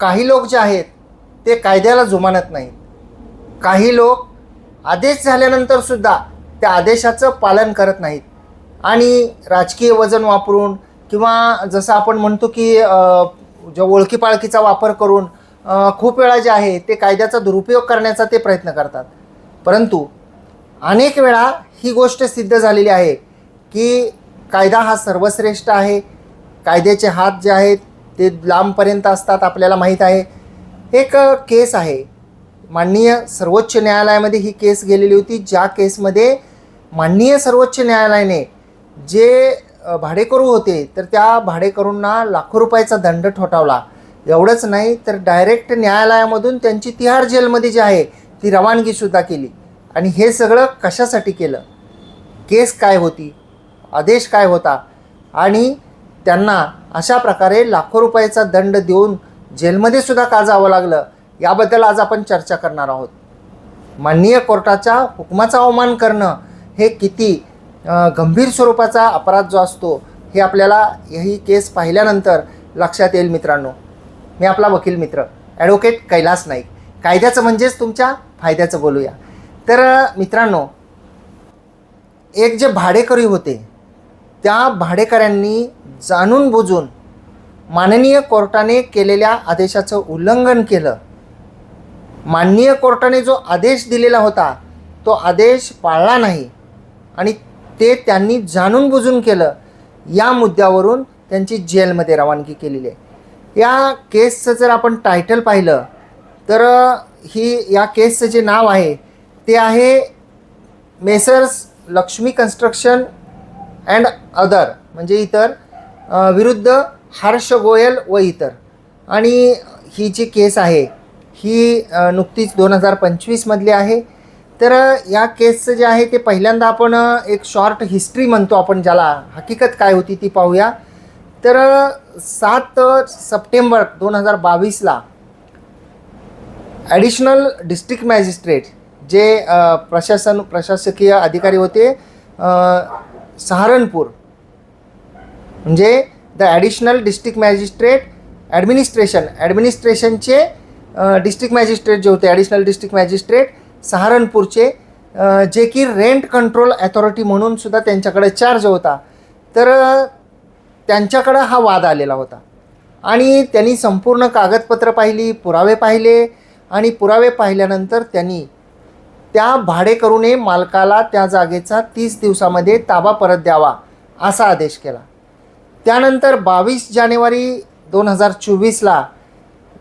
काही लोक जे आहेत ते कायद्याला जुमानत नाहीत. काही लोक आदेश झाल्यानंतर सुद्धा त्या आदेशाचं पालन करत नाहीत. आणि राजकीय वजन वापरून किंवा जसं आपण म्हणतो की अ, जो ओळखीपाळखीचा वापर करून खूप वेळा जे आहे ते कायद्याचा दुरुपयोग करण्याचा ते प्रयत्न करतात. परंतु अनेक वेळा ही गोष्ट सिद्ध झालेली आहे की कायदा हा सर्वश्रेष्ठ आहे कायद्याचे हात जे आहेत ते लांबपर्यंत असतात आपल्याला माहीत आहे. एक केस आहे. माननीय सर्वोच्च न्यायालयामध्ये ही केस गेलेली होती ज्या केसमध्ये माननीय सर्वोच्च न्यायालयाने जे भाडेकरू होते तर त्या भाडेकरूंना लाखो रुपयाचा दंड ठोठावला. एवढंच नाही तर डायरेक्ट न्यायालयामधून त्यांची तिहार जेलमध्ये जी आहे ती रवानगीसुद्धा केली. आणि हे सगळं कशासाठी केलं? केस काय होती? आदेश काय होता? आणि त्यांना अशा प्रकारे लाखो रुपयाचा दंड देऊन जेलमध्ये सुद्धा का जावं लागलं? याबद्दल आज आपण चर्चा करणार आहोत. माननीय कोर्टाच्या हुकमाचा अवमान करणं हे किती गंभीर स्वरूपाचा अपराध जो असतो हे आपल्याला ही केस पाहिल्यानंतर लक्षात येईल मित्रांनो. मी आपला वकील मित्र ॲडव्होकेट कैलास नाईक. कायद्याचं म्हणजेच तुमच्या फायद्याचं बोलूया. तर मित्रांनो एक जे भाडेकरी होते त्या भाडेकऱ्यांनी जाणून बुजून माननीय कोर्टाने केलेल्या आदेशाचं उल्लंघन केलं. माननीय कोर्टाने जो आदेश दिलेला होता तो आदेश पाळला नाही आणि ते त्यांनी जाणून बुजून केलं. या मुद्द्यावरून त्यांची जेलमध्ये रवानगी केलेली आहे. या केसचं जर आपण टायटल पाहिलं तर ही या केसचं जे नाव आहे ते आहे Messrs Lakshmi construction and other म्हणजे इतर विरुद्ध हर्ष गोयल व इतर. आणि ही जी केस आहे ही नुकतीच दोन हजार पंचवीसमधली आहे. तर या केसचं जे आहे ते पहिल्यांदा आपण एक शॉर्ट हिस्ट्री म्हणतो आपण ज्याला हकीकत काय होती ती पाहूया. तर सात सप्टेंबर दोन हजार बावीसला ॲडिशनल डिस्ट्रिक्ट मॅजिस्ट्रेट जे प्रशासन प्रशासकीय अधिकारी होते सहारनपूर. म्हणजे the additional district magistrate administration ॲडमिनिस्ट्रेशनचे district magistrate जे होते ॲडिशनल डिस्ट्रिक्ट मॅजिस्ट्रेट सहारनपूरचे जे की रेंट कंट्रोल अथॉरिटी म्हणून सुद्धा त्यांच्याकडे चार्ज होता. तर त्यांच्याकडं हा वाद आलेला होता. आणि त्यांनी संपूर्ण कागदपत्र पाहिली पुरावे पाहिले आणि पुरावे पाहिल्यानंतर त्यांनी त्या भाडेकरूने मालकाला त्या जागेचा तीस दिवसामध्ये ताबा परत द्यावा असा आदेश केला. त्यानंतर बावीस जानेवारी दोन हजार चोवीसला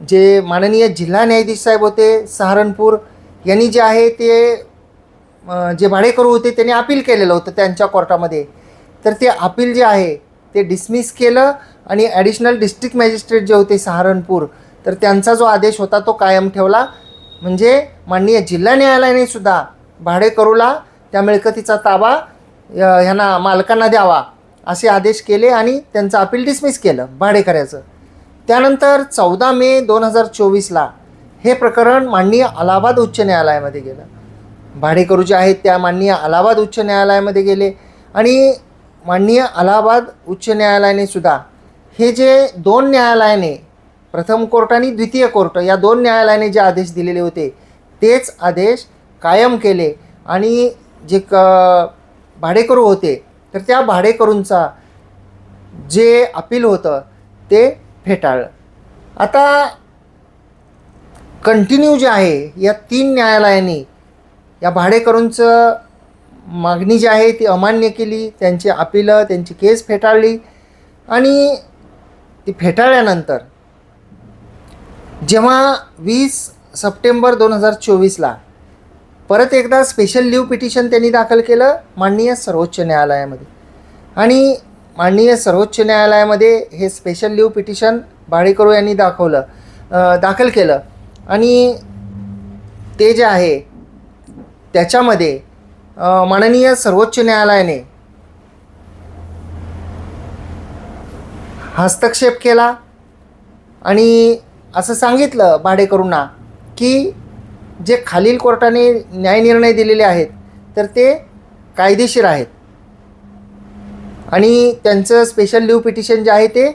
जे माननीय जिल्हा न्यायाधीश साहेब होते सहारनपूर यांनी जे आहे ते जे भाडेकरू होते त्यांनी अपील केलेलं होतं त्यांच्या कोर्टामध्ये. तर ते अपील जे आहे ते डिसमिस केलं आणि ॲडिशनल डिस्ट्रिक्ट मॅजिस्ट्रेट जे होते सहारनपूर तर त्यांचा जो आदेश होता तो कायम ठेवला. म्हणजे माननीय जिल्हा न्यायालयाने सुद्धा भाडेकरूला त्या मिळकतीचा ताबा ह्यांना मालकांना द्यावा असे आदेश केले आणि त्यांचं अपील डिसमिस केलं भाडेकऱ्याचं त्यानंतर चौदा मे दोन हजार चोवीसला हे प्रकरण माननीय अलाहाबाद उच्च न्यायालयामध्ये गेलं. भाडेकरू जे आहेत त्या माननीय अलाहाबाद उच्च न्यायालयामध्ये गेले आणि माननीय अलाहाबाद उच्च न्यायालयाने सुद्धा हे जे दोन न्यायालयाने प्रथम कोर्ट आणि द्वितीय कोर्ट या दोन न्यायालयाने जे आदेश दिलेले होते तेच आदेश कायम केले. आणि जे क भाडेकरू होते तर त्या भाडेकरूंचा जे अपील होतं ते फेटाळलं. आता कंटिन्यू जे आहे या तीन न्यायालयांनी या भाडेकरूंचं मागणी जी आहे ती अमान्य केली. त्यांची अपिलं त्यांची केस फेटाळली. आणि ती फेटाळल्यानंतर जेव्हा वीस सप्टेंबर दोन हजार चोवीसला. परत एकदा स्पेशल लिव्ह पिटिशन त्यांनी दाखल केलं माननीय सर्वोच्च न्यायालयामध्ये. आणि माननीय सर्वोच्च न्यायालयामध्ये हे स्पेशल लिव्ह पिटिशन भाडेकरू यांनी दाखवलं दाखल केलं. आणि ते जे आहे त्याच्यामध्ये माननीय सर्वोच्च न्यायालयाने हस्तक्षेप केला आणि असं सांगितलं भाडेकरूंना की जे खालील कोर्टाने न्यायनिर्णय दिलेले आहेत तर ते कायदेशीर आहेत. आणि त्यांचं स्पेशल लिव्ह पिटिशन जे आहे ते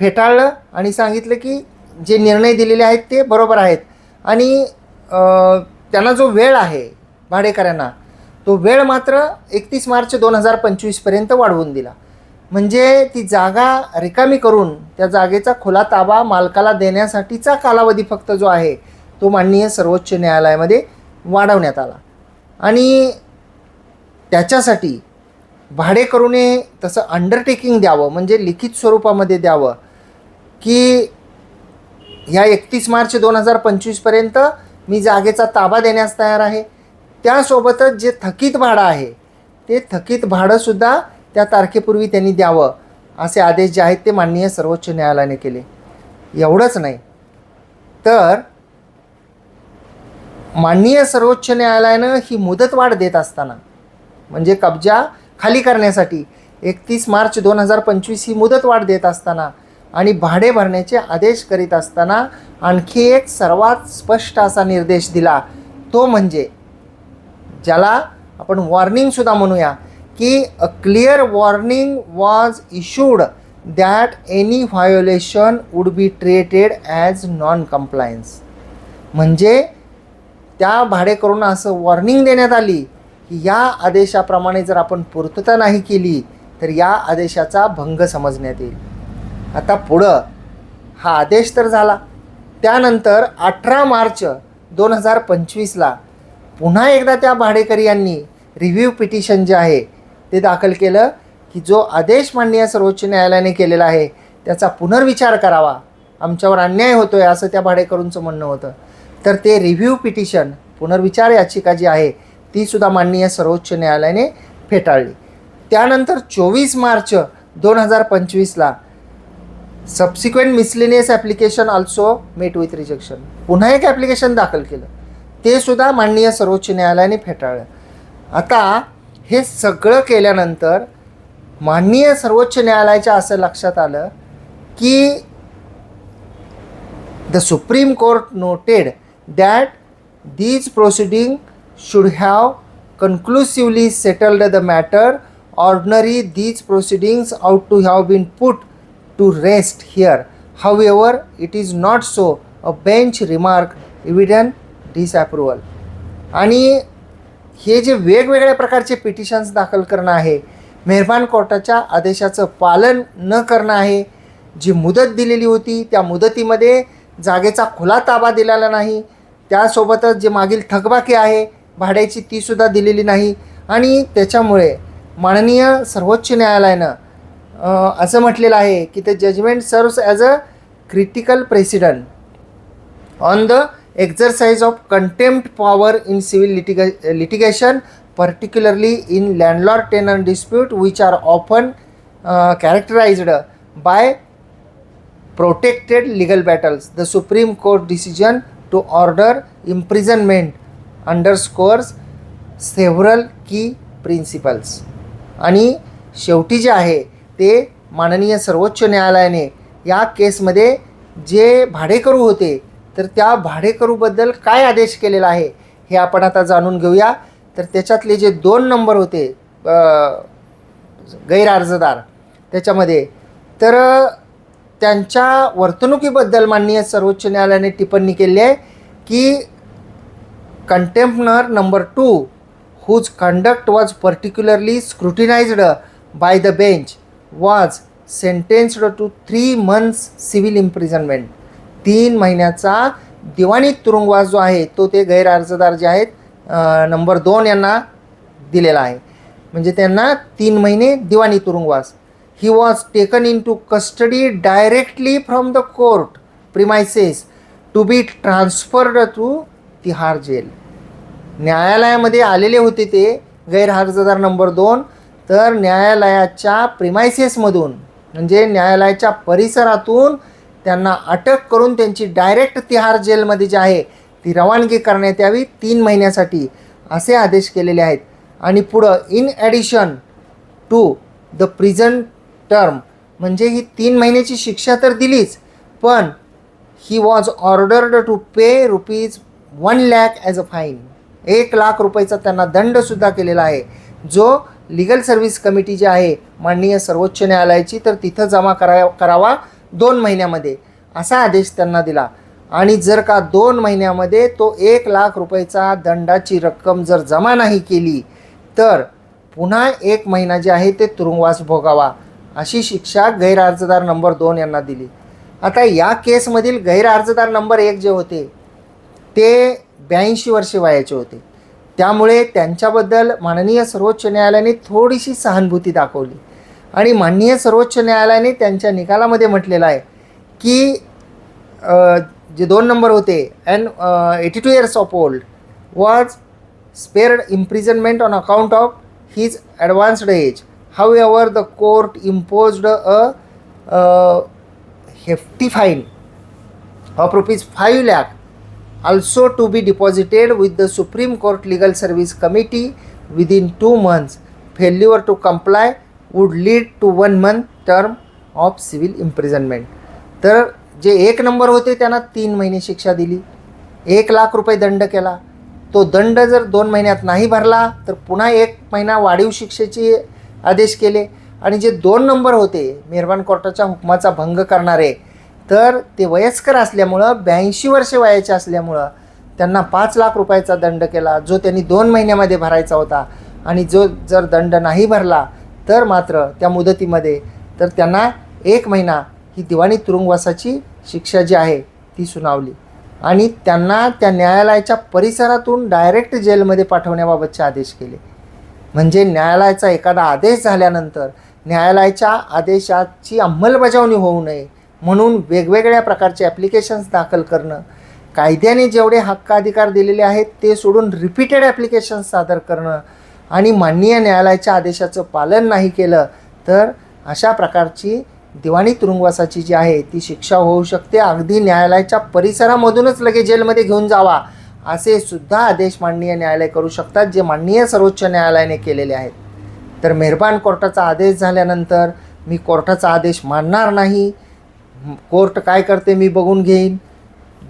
फेटाळलं आणि सांगितलं की जे निर्णय दिलेले आहेत ते बरोबर आहेत. आणि त्यांना जो वेळ आहे भाडेकऱ्यांना तो वेळ मात्र एकतीस मार्च दोन हजार पंचवीसपर्यंत वाढवून दिला. म्हणजे ती जागा रिकामी करून त्या जागेचा खुला ताबा मालकाला देण्यासाठीचा कालावधी फक्त जो आहे तो माननीय सर्वोच्च न्यायालयामध्ये वाढवण्यात आला. आणि त्याच्यासाठी भाडेकरूने तसं अंडरटेकिंग द्यावं म्हणजे लिखित स्वरूपामध्ये द्यावं की ह्या एकतीस मार्च दोन हजार पंचवीसपर्यंत मी जागेचा ताबा देण्यास तयार आहे. त्यासोबतच जे थकीत भाडं आहे ते थकीत भाडंसुद्धा त्या तारखेपूर्वी त्यांनी द्यावं असे आदेश जे आहेत ते माननीय सर्वोच्च न्यायालयाने केले. एवढंच नाही. तर माननीय सर्वोच्च न्यायालयानं ही मुदतवाढ देत असताना म्हणजे कब्जा खाली करण्यासाठी एकतीस मार्च दोन हजार पंचवीस ही मुदतवाढ देत असताना आणि भाडे भरण्याचे आदेश करीत असताना आणखी एक सर्वात स्पष्ट असा निर्देश दिला. तो म्हणजे ज्याला आपण वॉर्निंगसुद्धा म्हणूया की a clear warning was issued that any violation would be treated as non compliance म्हणजे त्या भाडेकरूंना असं वॉर्निंग देण्यात आली की या आदेशाप्रमाणे जर आपण पूर्तता नाही केली तर या आदेशाचा भंग समजण्यात येईल. आता पुढं हा आदेश तर झाला. त्यानंतर अठरा मार्च दोन हजार पंचवीसला पुन्हा एकदा त्या भाडेकरी यांनी रिव्ह्यू पिटिशन जे आहे ते दाखल केलं की जो आदेश माननीय सर्वोच्च न्यायालयाने केलेला आहे त्याचा पुनर्विचार करावा. आमच्यावर अन्याय होतो आहे असं त्या भाडेकरूंचं म्हणणं होतं. तर ते रिव्ह्यू पिटिशन पुनर्विचार याचिका जी आहे तीसुद्धा माननीय सर्वोच्च न्यायालयाने फेटाळली. त्यानंतर चोवीस मार्च दोन हजार पंचवीसला subsequent miscellaneous application also met with rejection पुन्हा एक ॲप्लिकेशन दाखल केलं. ते सुद्धा माननीय सर्वोच्च न्यायालयाने फेटाळलं. आता हे सगळं केल्यानंतर माननीय सर्वोच्च न्यायालयाच्या असं लक्षात आलं की the Supreme Court noted that these proceedings should have conclusively settled the matter. Ordinary, these proceedings ought to have been put to rest here. However, it is not so. A bench remark evident disapproval. आणि हे जे वेगवेगळ्या प्रकारचे petitions दाखल करणं आहे मेहरबान कोर्टाच्या आदेशाचं पालन न करणं आहे जी मुदत दिलेली होती त्या मुदतीमध्ये जागेचा खुला ताबा दिलेला नाही त्यासोबतच जे मागील थकबाकी आहे भाड्याची तीसुद्धा दिलेली नाही. आणि त्याच्यामुळे माननीय सर्वोच्च न्यायालयानं असं म्हटलेलं आहे की ते judgment serves as a critical precedent on the exercise of contempt power in civil litige litigation particularly in landlord tenant dispute which are often characterised by protected legal battles. The Supreme Court decision to order imprisonment underscores several key principles. आणि शेवटी जे आहे ते माननीय सर्वोच्च न्यायालयाने या केसमध्ये जे भाडेकरू होते तर त्या भाडेकरूबद्दल काय आदेश केलेला आहे हे आपण आता जाणून घेऊया तर त्याच्यातले जे दोन नंबर होते गैरअर्जदार त्याच्यामध्ये तर त्यांच्या वर्तणुकीबद्दल माननीय सर्वोच्च न्यायालयाने टिप्पणी केली आहे की contemnor number two whose conduct was particularly scrutinised by the bench was sentenced to three months civil imprisonment तीन महिन्याचा दिवाणी तुरुंगवास जो आहे तो ते गैरअर्जदार जे आहेत नंबर दोन यांना दिलेला आहे. म्हणजे त्यांना तीन महिने दिवाणी तुरुंगवास. He was taken into custody directly from the court premises to be transferred to Tihar jail न्यायालयामध्ये आलेले होते ते गैरहजरदार नंबर दोन. तर न्यायालयाच्या प्रिमायसेसमधून म्हणजे न्यायालयाच्या परिसरातून त्यांना अटक करून त्यांची डायरेक्ट तिहार जेलमध्ये जी आहे ती रवानगी करण्यात यावी तीन महिन्यासाठी असे आदेश केलेले आहेत. आणि पुढं in addition to the prison term म्हणजे ही तीन महिन्याची शिक्षा तर दिलीच पण he was ordered to pay rupees one lakh as a fine एक लाख रुपयाचा त्यांना दंडसुद्धा केलेला आहे. जो लिगल सर्व्हिस कमिटी जी आहे माननीय सर्वोच्च न्यायालयाची तर तिथं जमा करा करावा दोन महिन्यामध्ये असा आदेश त्यांना दिला. आणि जर का दोन महिन्यामध्ये तो एक लाख रुपयाचा दंडाची रक्कम जर जमा नाही केली तर पुन्हा एक महिना जे आहे ते तुरुंगवास भोगावा. अशी शिक्षा गैर अर्जदार नंबर दोन यांना दिली. आता या केसमधील गैर अर्जदार नंबर एक जे होते ते ब्याऐंशी वर्षे वयाचे होते. त्यामुळे त्यांच्याबद्दल माननीय सर्वोच्च न्यायालयाने थोडीशी सहानुभूती दाखवली. आणि माननीय सर्वोच्च न्यायालयाने त्यांच्या निकालामध्ये म्हटलेलं आहे की जे दोन नंबर होते and eighty two years of old was spared imprisonment on account of his advanced age However, the court imposed a, uh hefty fine of rupees 5 lakh also to be deposited with the Supreme Court Legal Service Committee within two months. Failure to comply would lead to one month term of civil imprisonment. तर जे एक number होते त्यांना तीन महिने शिक्षा दिली एक लाख रुपये दंड केला तो दंड जर दोन महिन्यात नाही भरला तर पुन्हा एक महिना वाढीव शिक्षेचे आदेश केले. आणि जे दोन नंबर होते मेहरबान कोर्टाच्या हुकमाचा भंग करणारे तर ते वयस्कर असल्यामुळं ब्याऐंशी वर्षे वयाचे असल्यामुळं त्यांना पाच लाख रुपयाचा दंड केला जो त्यांनी दोन महिन्यामध्ये भरायचा होता. आणि जो जर दंड नाही भरला तर मात्र त्या मुदतीमध्ये तर त्यांना एक महिना ही दिवाणी तुरुंगवासाची शिक्षा जी आहे ती सुनावली. आणि त्यांना त्या न्यायालयाच्या परिसरातून डायरेक्ट जेलमध्ये पाठवण्याबाबतचे आदेश केले. म्हणजे न्यायालयाचा एखादा आदेश झाल्यानंतर न्यायालयाच्या आदेशाची अंमलबजावणी होऊ नये म्हणून वेगवेगळ्या प्रकारचे ॲप्लिकेशन्स दाखल करणं कायद्याने जेवढे हक्क अधिकार दिलेले आहेत ते सोडून रिपीटेड ॲप्लिकेशन्स सादर करणं आणि माननीय न्यायालयाच्या आदेशाचं पालन नाही केलं तर अशा प्रकारची दिवाणी तुरुंगवासाची जी आहे ती शिक्षा होऊ शकते. अगदी न्यायालयाच्या परिसरामधूनच लगेच जेलमध्ये घेऊन जावा. असे सुद्धा आदेश माननीय न्यायालय करू शकतात जे माननीय सर्वोच्च न्यायालयाने केलेले आहेत. तर मेहरबान कोर्टाचा आदेश झाल्यानंतर मी कोर्टाचा आदेश मानणार नाही. कोर्ट काय करते मी बघून घेईन.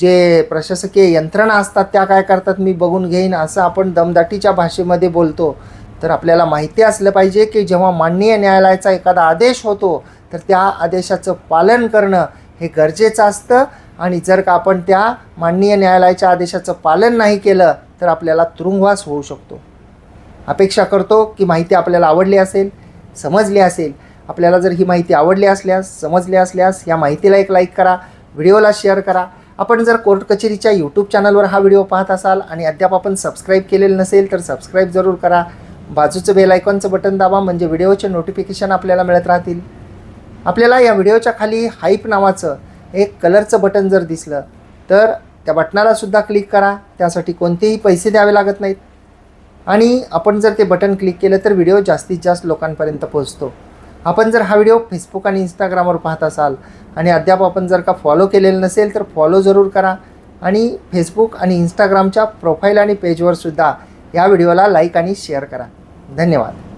जे प्रशासकीय यंत्रणा असतात त्या काय करतात मी बघून घेईन. असं आपण दमदाटीच्या भाषेमध्ये बोलतो. तर आपल्याला माहिती असलं पाहिजे की जेव्हा माननीय न्यायालयाचा एखादा आदेश होतो तर त्या आदेशाचं पालन करणं हे गरजेचं असतं. आणि जर का आपण त्या माननीय न्यायालयाच्या आदेशाचं पालन नाही केलं तर आपल्याला तुरुंगवास होऊ शकतो. अपेक्षा करतो की माहिती आपल्याला आवडली असेल समजली असेल. आपल्याला जर ही माहिती आवडली असल्यास समजली असल्यास या माहितीला एक लाईक करा व्हिडिओला शेअर करा. आपण जर कोर्ट कचेरीच्या यूट्यूब चॅनलवर हा व्हिडिओ पाहत असाल आणि अद्याप आपण सबस्क्राईब केलेलं नसेल तर सबस्क्राईब जरूर करा. बाजूचं बेल आयकॉनचं बटन दाबा म्हणजे व्हिडिओचे नोटिफिकेशन आपल्याला मिळत राहतील. आपल्याला या व्हिडिओच्या खाली हाईप नावाचं एक कलरचं बटन जर दिसलं तर त्या बटनालासुद्धा क्लिक करा. त्यासाठी कोणतेही पैसे द्यावे लागत नाहीत. आणि आपण जर ते बटन क्लिक केलं तर व्हिडिओ जास्तीत जास्त लोकांपर्यंत पोहोचतो. आपण जर हा व्हिडिओ फेसबुक आणि इंस्टाग्रामवर पाहत असाल आणि अद्याप आपण जर का फॉलो केलेलं नसेल तर फॉलो जरूर करा. आणि फेसबुक आणि इंस्टाग्रामच्या प्रोफाईल आणि पेजवरसुद्धा या व्हिडिओला लाईक आणि शेअर करा. धन्यवाद.